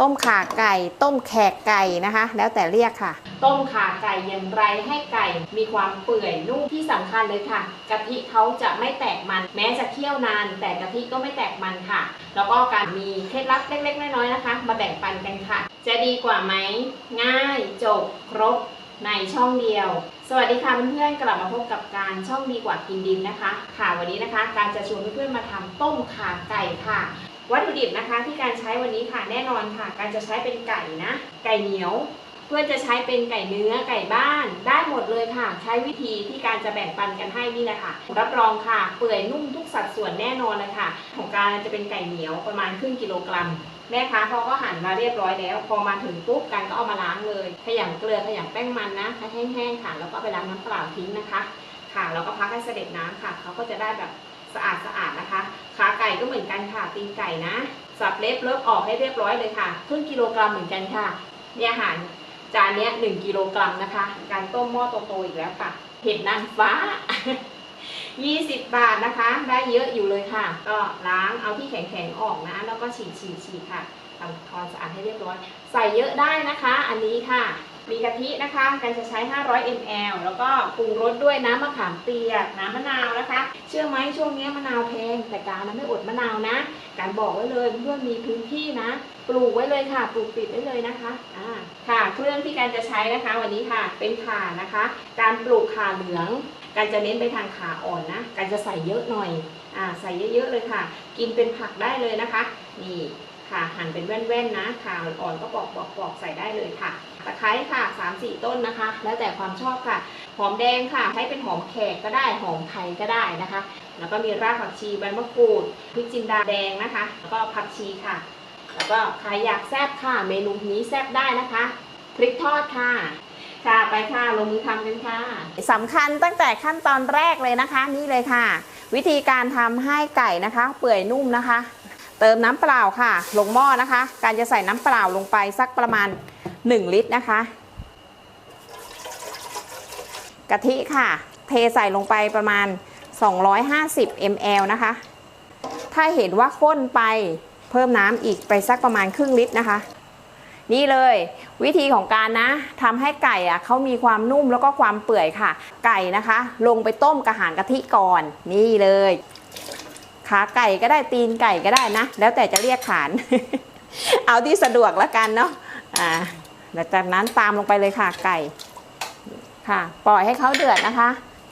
ต้มข่าไก่ ต้มแขกไก่นะคะ แล้วแต่เรียกค่ะ ต้มข่าไก่อย่างไรให้ไก่มีความเปื่อยนุ่มที่สำคัญเลยค่ะกะทิเขาจะไม่แตกมัน แม้จะเคี่ยวนาน แต่กะทิก็ไม่แตกมันค่ะ แล้วก็การมีเคล็ดลับเล็กๆน้อยๆนะคะ มาแบ่งปันกันค่ะ จะดีกว่าไหมง่ายจบครบในช่องเดียว สวัสดีค่ะเพื่อนๆ กลับมาพบกับการช่องดีกว่ากินดินนะคะ ค่ะวันนี้นะคะ การจะชวนเพื่อนๆมาทำต้มข่าไก่ค่ะ วัตถุดิบนะคะที่การใช้วันนี้ค่ะแน่นอนค่ะ การจะใช้เป็นไก่นะ ไก่เหนียว เพื่อจะใช้เป็นไก่เนื้อไก่บ้านได้หมดเลยค่ะ ใช้วิธีที่การจะแบ่งปันกันให้นี่แหละค่ะ รับรองค่ะ เปื่อยนุ่มทุกสัดส่วนแน่นอนเลยค่ะ ของการจะเป็นไก่เหนียวประมาณครึ่งกิโลกรัมแม่ค้าเขาก็หั่นมาเรียบร้อยแล้ว พอมาถึงปุ๊บกันก็เอามาล้างเลยขยำเกลือขยำแป้งมันนะให้แห้งๆค่ะแล้วก็ไปล้างน้ำเปล่าทิ้งนะคะ ค่ะแล้วก็พักให้เสด็จน้ำค่ะเขาก็จะได้แบบ สะอาดสะอาดนะคะ ขาไก่ก็เหมือนกันค่ะ ตีนไก่นะ สับเล็บเลิบออกให้เรียบร้อยเลยค่ะครึ่งกิโลกรัมเหมือนกันค่ะ เนี่ยอาหารจานเนี้ยหนึ่งกิโลกรัมนะคะ การต้มหม้อโตๆอีกแล้วค่ะ เห็ดนางฟ้า 20 บาทนะคะ ได้เยอะอยู่เลยค่ะ ก็ล้างเอาที่แข็งๆออกนะ แล้วก็ฉีดฉีดฉีดค่ะทำความสะอาดให้เรียบร้อย ใส่เยอะได้นะคะ อันนี้ค่ะ มีกะทินะคะกันจะใช้ 500 ml แล้วก็ปรุงรสด้วยน้ำมะขามเปียก น้ำมะนาวนะคะ เชื่อไหมช่วงนี้มะนาวแพงแต่การนะไม่อดมะนาวนะ การบอกไว้เลยเพื่อนมีพื้นที่นะ ปลูกไว้เลยค่ะ ปลูกปิดไว้เลยนะคะอ่าค่ะ เครื่องที่การจะใช้นะคะวันนี้ค่ะ เป็นข่านะคะ การปลูกข่าเหลืองการจะเน้นไปทางขาอ่อนนะ การจะใส่เยอะหน่อย อ่า ใส่เยอะๆเลยค่ะ กินเป็นผักได้เลยนะคะ นี่ ค่ะหั่นเป็นแว่นๆนะขาอ่อนก็ปอกปอกปอกใส่ได้เลยค่ะ ตะไคร้ค่ะสามสี่ต้นนะคะ แล้วแต่ความชอบค่ะ หอมแดงค่ะ ใช้เป็นหอมแขกก็ได้หอมไทยก็ได้นะคะ แล้วก็มีรากผักชีใบมะกรูดพริกจินดาแดงนะคะ แล้วก็ผักชีค่ะ แล้วก็ใครอยากแซ่บค่ะ เมนูนี้แซ่บได้นะคะพริกทอดค่ะค่ะไปค่ะลงมือทำกันค่ะสำคัญตั้งแต่ขั้นตอนแรกเลยนะคะ นี่เลยค่ะ วิธีการทำให้ไก่นะคะ เปื่อยนุ่มนะคะ เติมน้ำเปล่าค่ะ ลงหม้อนะคะ การจะใส่น้ำเปล่าลงไปสักประมาณ 1 ลิตรนะคะ กะทิค่ะ เทใส่ลงไปประมาณ 250 ml นะคะ ถ้าเห็นว่าข้นไปเพิ่มน้ำอีกไปสักประมาณครึ่งลิตรนะคะ นี่เลยวิธีของการนะทำให้ไก่อะเขามีความนุ่มแล้วก็ความเปื่อยค่ะ ไก่นะคะ ลงไปต้มกระหางกะทิก่อน นี่เลย ขาไก่ก็ได้ตีนไก่ก็ได้นะ แล้วแต่จะเรียกขาน เอาที่สะดวกแล้วกันเนาะอ่าหลังจากนั้นตามลงไปเลยค่ะไก่ค่ะ ปล่อยให้เขาเดือดนะคะ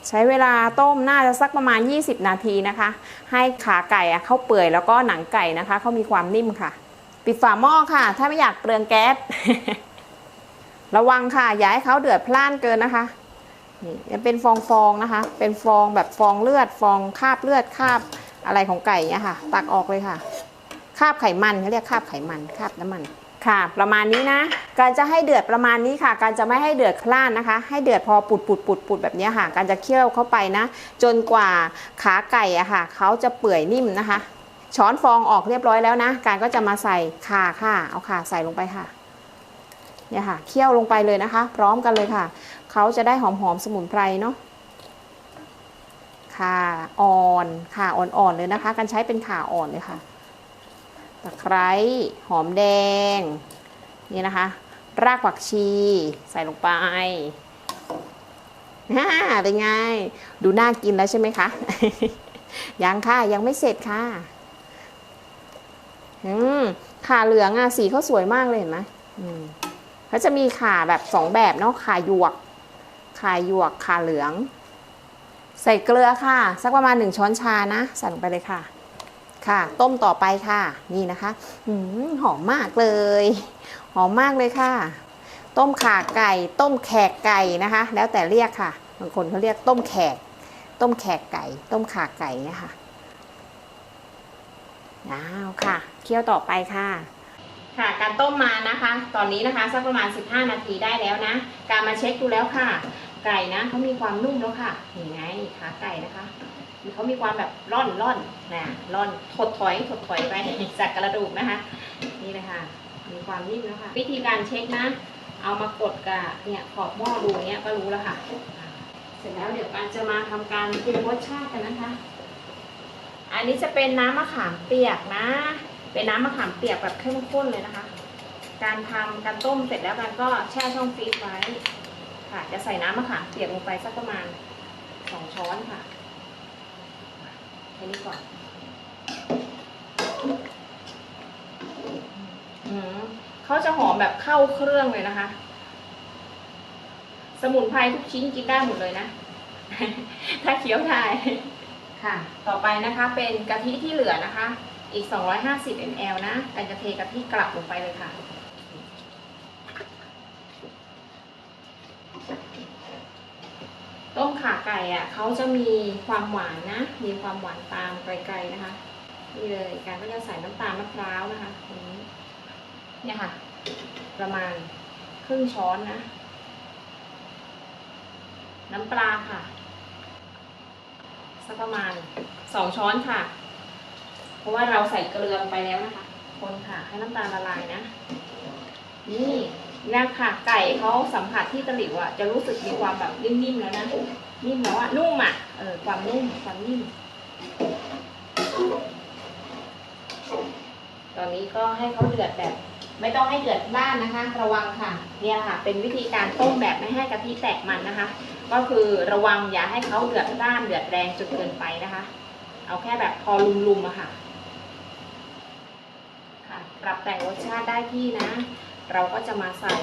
ใช้เวลาต้มน่าจะสักประมาณ 20 นาทีนะคะ ให้ขาไก่อะเข้าเปื่อยแล้วก็หนังไก่นะคะเขามีความนิ่มค่ะ ปิดฝาหม้อค่ะ ถ้าไม่อยากเปลืองแก๊สระวังค่ะอย่าให้เขาเดือดพล่านเกินนะคะนี่จะเป็นฟองๆนะคะ เป็นฟองแบบฟองเลือด ฟองคาบเลือดคาบ อะไรของไก่เนี่ยค่ะ ตักออกเลยค่ะ คาบไขมันเขาเรียกคาบไขมันคาบน้ำมันค่ะ ประมาณนี้นะ การจะให้เดือดประมาณนี้ค่ะ การจะไม่ให้เดือดพล่านนะคะ ให้เดือดพอปุดปุดปุดปุดแบบนี้ค่ะ การจะเคี่ยวเข้าไปนะ จนกว่าขาไก่อะค่ะเขาจะเปื่อยนิ่มนะคะ ช้อนฟองออกเรียบร้อยแล้วนะ การก็จะมาใส่ข่าค่ะ เอาข่าใส่ลงไปค่ะเนี่ยค่ะ เคี่ยวลงไปเลยนะคะ พร้อมกันเลยค่ะ เขาจะได้หอมๆสมุนไพรเนาะ ขาอ่อนข่าอ่อนๆเลยนะคะ การใช้เป็นขาอ่อนเลยค่ะ ตะไคร้หอมแดง นี่นะคะ รากผักชีใส่ลงไปฮ่าเป็นไง ดูน่ากินแล้วใช่ไหมคะ ยังค่ะ ยังไม่เสร็จค่ะ อืมขาเหลืองอะสีเขาสวยมากเลยเห็นไหมอืมเขาจะมีขาแบบสองแบบเนาะขาหยวก ขาหยวกขาเหลือง ใส่เกลือค่ะ สักประมาณหนึ่งช้อนชานะ ใส่ลงไปเลยค่ะ ค่ะ ต้มต่อไปค่ะ นี่นะคะอืมหอมมากเลย หอมมากเลยค่ะ ต้มขาไก่ ต้มแขกไก่นะคะ แล้วแต่เรียกค่ะ บางคนเขาเรียกต้มแขก ต้มแขกไก่ ต้มขาไก่เนี่ยค่ะอ้าวค่ะ เคี่ยวต่อไปค่ะค่ะการต้มมานะคะ ตอนนี้นะคะสักประมาณ 15 นาทีได้แล้วนะ การมาเช็คดูแล้วค่ะ ไก่นะเขามีความนุ่มแล้วค่ะนี่ไงขาไก่นะคะเขามีความแบบร่อนร่อนนะร่อนถดถอยถดถอยไปจากกระดูกนะคะ นี่เลยค่ะมีความนิ่มแล้วค่ะ วิธีการเช็คนะ เอามากดกับเนี่ยขอบหม้อดูเนี้ยก็รู้แล้วค่ะ เสร็จแล้วเดี๋ยวการจะมาทำการปรุงรสชาติกันนะคะ อันนี้จะเป็นน้ำมะขามเปียกนะ เป็นน้ำมะขามเปียกแบบเข้มข้นเลยนะคะ การทำการต้มเสร็จแล้วกันก็แช่ช่องฟรีซไว้ ค่ะ จะใส่น้ำมะขามเปียกลงไปสักประมาณสองช้อนค่ะแค่นี้ก่อนอืมเขาจะหอมแบบเข้าเครื่องเลยนะคะ สมุนไพรทุกชิ้นกินได้หมดเลยนะ ถ้าเคี้ยวได้ค่ะ ต่อไปนะคะเป็นกะทิที่เหลือนะคะ อีก 250 ml นะกันจะเทกะทิกลับลงไปเลยค่ะ ต้มข่าไก่อะเขาจะมีความหวานนะ มีความหวานตามไกลๆนะคะ นี่เลยการก็จะใส่น้ำตาลมะพร้าวนะคะตรงนี้เนี่ยค่ะ ประมาณครึ่งช้อนนะ น้ำปลาค่ะ สักประมาณสองช้อนค่ะ เพราะว่าเราใส่เกลือไปแล้วนะคะ คนค่ะ ให้น้ำตาลละลายนะ นี่ นี่ยค่ะไก่เขาสัมผัสที่ตะหลิวอะจะรู้สึกมีความแบบนิ่มๆแล้วนะนิ่มแล้วอะนุ่มอะเออความนุ่มความนิ่ม ตอนนี้ก็ให้เขาเดือดแบบ ไม่ต้องให้เดือดด้านนะคะ ระวังค่ะ เนี่ยค่ะ เป็นวิธีการต้มแบบไม่ให้กะทิแตกมันนะคะ ก็คือระวังอย่าให้เขาเดือดด้านเดือดแรงจนเกินไปนะคะ เอาแค่แบบพอลุมๆอะค่ะ ค่ะปรับแต่งรสชาติได้ที่นะ เราก็จะมาใส่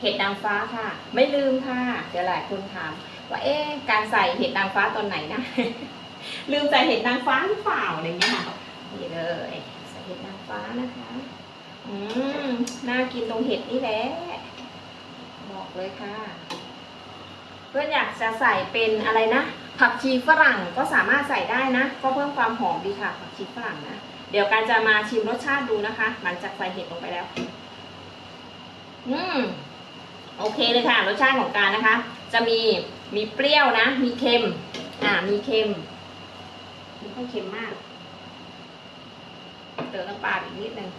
เห็ดนางฟ้าค่ะ ไม่ลืมค่ะเดี๋ยวหลายคนถาม ว่าเอ๊ะการใส่เห็ดนางฟ้าตอนไหนนะ ลืมใส่เห็ดนางฟ้าหรือเปล่าอะไรเงี้ยค่ะนี่เลยใส่เห็ดนางฟ้านะคะ อืมน่ากินตรงเห็ดนี่แหละบอกเลยค่ะ เพื่อนอยากจะใส่เป็นอะไรนะผักชีฝรั่งก็สามารถใส่ได้นะ ก็เพิ่มความหอมดีค่ะผักชีฝรั่งนะ เดี๋ยวการจะมาชิมรสชาติดูนะคะ หลังจากใส่เห็ดลงไปแล้ว อืมโอเคเลยค่ะ รสชาติของการนะคะ จะมีมีเปรี้ยวนะ มีเค็ม อ่า มีเค็มไม่ค่อยเค็มมาก เติมน้ำปลาอีกนิดนึง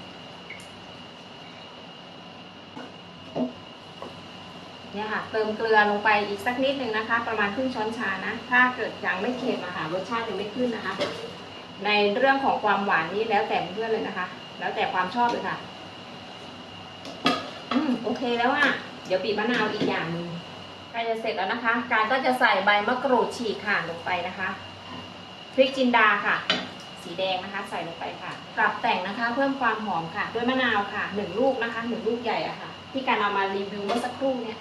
เนี่ยค่ะ เติมเกลือลงไปอีกสักนิดนึงนะคะ ประมาณครึ่งช้อนชานะ ถ้าเกิดยังไม่เค็มอะค่ะรสชาติยังไม่ขึ้นนะคะ ในเรื่องของความหวานนี่แล้วแต่เพื่อนเลยนะคะ แล้วแต่ความชอบเลยค่ะ อืมโอเคแล้วอะเดี๋ยวบีบมะนาวอีกอย่างหนึ่งใกล้จะเสร็จแล้วนะคะ การก็จะใส่ใบมะกรูดฉีกค่ะลงไปนะคะ พริกจินดาค่ะ สีแดงนะคะ ใส่ลงไปค่ะปรับแต่งนะคะ เพิ่มความหอมค่ะ ด้วยมะนาวค่ะหนึ่งลูกนะคะหนึ่งลูกใหญ่อะค่ะ ที่การเอามารีวิวเมื่อสักครู่เนี่ย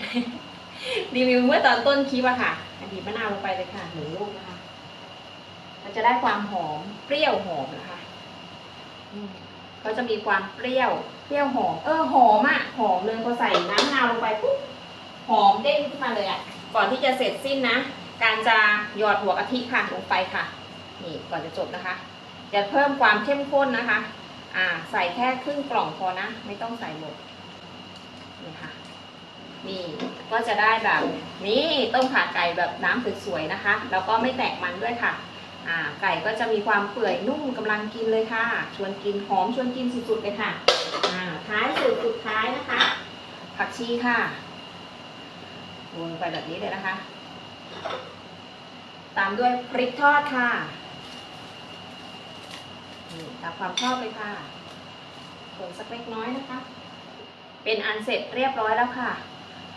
รีวิวเมื่อตอนต้นคลิปอะค่ะบีบมะนาวลงไปเลยค่ะหนึ่งลูกนะคะ มันจะได้ความหอมเปรี้ยวหอมนะคะอืมก็จะมีความเปรี้ยว เปรี้ยวหอม เออหอมอะหอมเลยพอใส่น้ำมะนาวลงไปปุ๊บ หอมเด้งขึ้นมาเลยอะก่อนที่จะเสร็จสิ้นนะ การจะหยอดหัวกะทิค่ะลงไปค่ะ นี่ก่อนจะจบนะคะ จะเพิ่มความเข้มข้นนะคะ อ่า ใส่แค่ครึ่งกล่องพอนะ ไม่ต้องใส่หมด นี่ค่ะ นี่ก็จะได้แบบนี่ต้มขาไก่แบบน้ำสวยๆนะคะ แล้วก็ไม่แตกมันด้วยค่ะอ่าไก่ก็จะมีความเปื่อยนุ่มกำลังกินเลยค่ะ ชวนกินหอมชวนกินสุดๆเลยค่ะอ่า ท้ายสุดสุดท้ายนะคะ ผักชีค่ะโรยไปแบบนี้เลยนะคะ ตามด้วยพริกทอดค่ะนี่ตามความชอบเลยค่ะคนสักเล็กน้อยนะคะ เป็นอันเสร็จเรียบร้อยแล้วค่ะ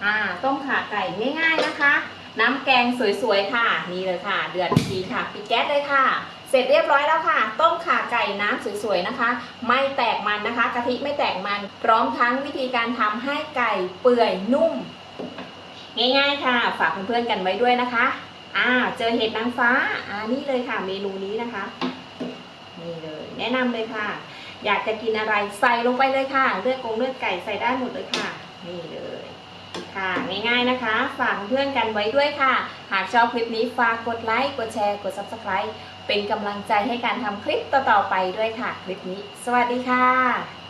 อ่า ต้มข่าไก่ง่าย ๆนะคะ น้ำแกงสวยๆค่ะ นี่เลยค่ะ เดือดทีค่ะปิดแก๊สเลยค่ะ เสร็จเรียบร้อยแล้วค่ะ ต้มข่าไก่น้ำสวยๆนะคะ ไม่แตกมันนะคะ กะทิไม่แตกมัน พร้อมทั้งวิธีการทำให้ไก่เปื่อยนุ่ม ง่าย ๆ ค่ะ ฝากเพื่อนๆกันไว้ด้วยนะคะอ่าเจอเห็ดนางฟ้าอ่านี่เลยค่ะ เมนูนี้นะคะ นี่เลย แนะนำเลยค่ะ อยากจะกินอะไรใส่ลงไปเลยค่ะ เลือดกงเลือดไก่ใส่ได้หมดเลยค่ะ นี่เลยค่ะง่ายๆนะคะ ฝากเพื่อนๆกันไว้ด้วยค่ะ หากชอบคลิปนี้ฝากกดไลค์ กดแชร์ กด subscribe เป็นกำลังใจให้การทำคลิปต่อๆไปด้วยค่ะ คลิปนี้ สวัสดีค่ะ